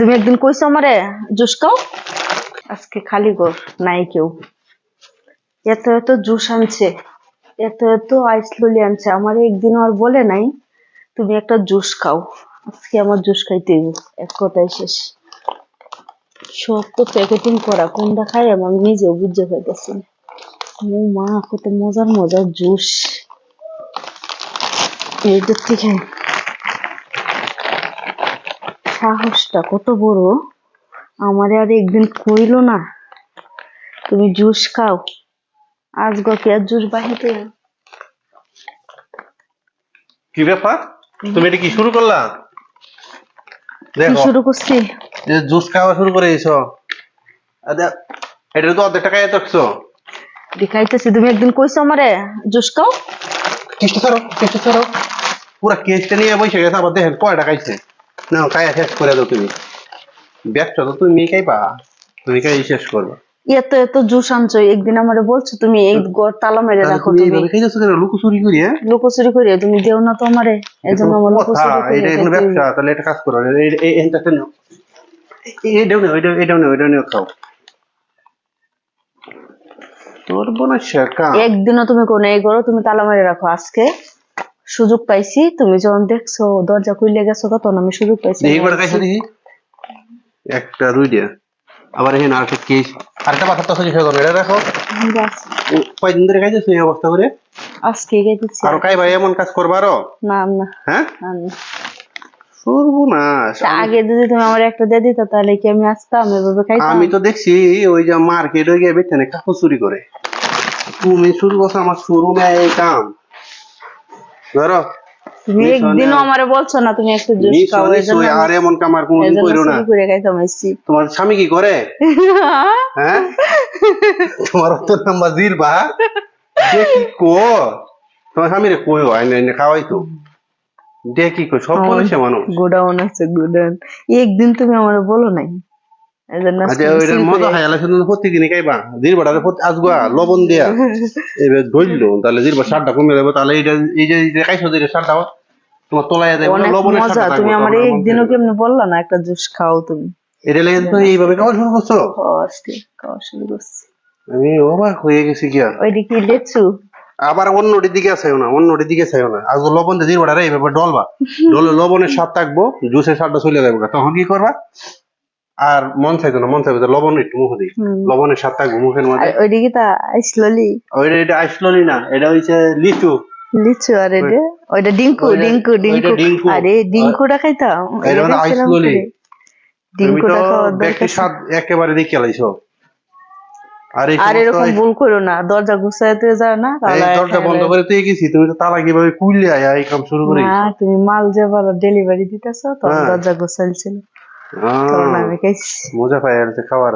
তুমি একদিন কইছো আমারে, জুস খাও? আজকে খালি গোর নাই কেউ। এত এত জুস আনছে, এত এত আইস ললি আনছে, আমার একদিন আর বলে নাই, তুমি একটা জুস খাও। আজকে আমার জুস খাইতে এক কথাই শেষ। সব তো প্যাকেটিং করা, কোনটা খাই আমি নিজেও বুঝতে পাইতেছি ও মা, কত মজার মজার জুস। এইটার থেকে সাহসটা কত বড়? আমারে আর একদিন কইলো না। তুমি জুস খাও। আজ গকে আর জুস বাহিতে কি ব্যাপার? তুমি এটা কি শুরু করলা? দেখো। শুরু করছি? যে জুস খাওয়া শুরু করে দিছো এটা তো অর্ধেক টাকায় থাকছো দেখাইতেছি তুমি একদিন কইছো আমারে জুস খাও? কেসটা ছাড়ো কেসটা ছাড়ো। পুরা কেসটা নিয়ে বসে গেছে আবার দেখেন কয় টাকাইছে না শেষ করে দাও তুমি। ব্যবসা তো তুমি খাইবা তুমি খাই শেষ করবা। এত এত জুস আনছো একদিন আমারে বলছো তুমি এই ঘর তালা মেরে রাখো তুমি তুমি। এইভাবে খাইতেছো কেন? লুকোচুরি করি হ্যাঁ? লুকোচুরি করে তুমি দেও না তো আমারে। আমার লুকোচুরি এটা এখন ব্যবসা তাহলে এটা কাজ করো। এই- এই- এইটাতে নাও। এই- এইটাও নাও এইটাও নাও খাও। তোর বোনা শেখা একদিনও তুমি কোন এই ঘরও তুমি তালা মেরে রাখো আজকে সুযোগ পাইছি তুমি যখন দেখছ দরজা খুলে গেছো তখন আমি সুযোগ পাইছি। করে খাইছো দেখি। একটা দুইটা আবার এখানে আরেকটা কেস আরেকটা পাথর তো খাইছো এটা রাখো কয়দিন ধরে খাইছো এই অবস্থা করে? আজকে গাইতেছি আরও কাই ভাই এমন কাজ করবা আরও? না না। হ্যাঁ? না, না। সর্বনাশ। আগে যদি তুমি আমার একটা দিয়ে দিত তাহলে কি আমি আসতাম? এভাবে খাইতাম? আমি তো দেখছি ওই যে মার্কেট হয়ে গিয়ে বেচে কাপড় চুরি করে। তুমি শুরু করছ আমার শুরু নেয় এই কাম। ধরো। তুমি একদিনও আমারে বলছো না তুমি একটু জুস খাও এই আর এমন কাম আর এই কোনোদিন না। করে খাইতাম আইছি তোমার স্বামী কি করে? হ্যাঁ? তোমার তো নাম্বার জিরবা দে কি কো তোমার স্বামীরে কইও আইনে আইনে খাওয়াই তো। দে কি কই সব বলেছে মানুষ। গোডাউন আছে গোডাউন। একদিন তুমি আমার বলো নাই? আচ্ছা ওইটার মজা খাই আলা শুধু প্রতিদিনই খাইবা। জিরবাটারে আজগা লবণ দিয়া এবার ধরলো তাহলে জিরবা সারটা কমে যাবে তাহলে এইটা এই যে খাইছো যে সারটা তোমার তোলায় দেবে লবণের মজা তুমি আমার একদিনও কেমনে বললা না একটা জুস খাও তুমি। এটা লেগে তো এইভাবে খাওয়া শুরু করছ? আজকে খাওয়া শুরু করছি। আমি অবাক হয়ে গেছি কি আর ওইটা কি লেচু। আবার অন্যটির দিকে চাইও না অন্যটির দিকে চাইও না। আজ লবণ দিয়ে জিরবাটা রে এইভাবে ডলবা। ডলে লবণের স্বাদ থাকব জুসের স্বাদটা চলে যাবে। তখন কি করবা? আর মন চাইতো না মন চাইবে যে লবণ একটু মুখ দিই। লবণের থাকব মুখের মধ্যে। তা আইসললি ওইটা এটা না এটা হইছে লিচু। লিচু আর এটা? ওইটা ডিঙ্কু ডিঙ্কু ডিঙ্কু। আরে ডিঙ্কুটা খাইতাম এটা আইসললি। ডিঙ্কুটা ব্যক্তি স্বাদ একেবারে আর এরকম ভুল করো না দরজা গুছাইতে যাও না তাহলে দরজা বন্ধ করে তুই গেছি তুমি তো তালা কীভাবে কুইলে আয়া এই কাম শুরু করে না তুমি মাল যে ডেলিভারি দিতেছ তখন হ্যাঁ। দরজা গোছাইছিল আহ, তখন আমি খাইছি মজা পাই আর খাওয়ার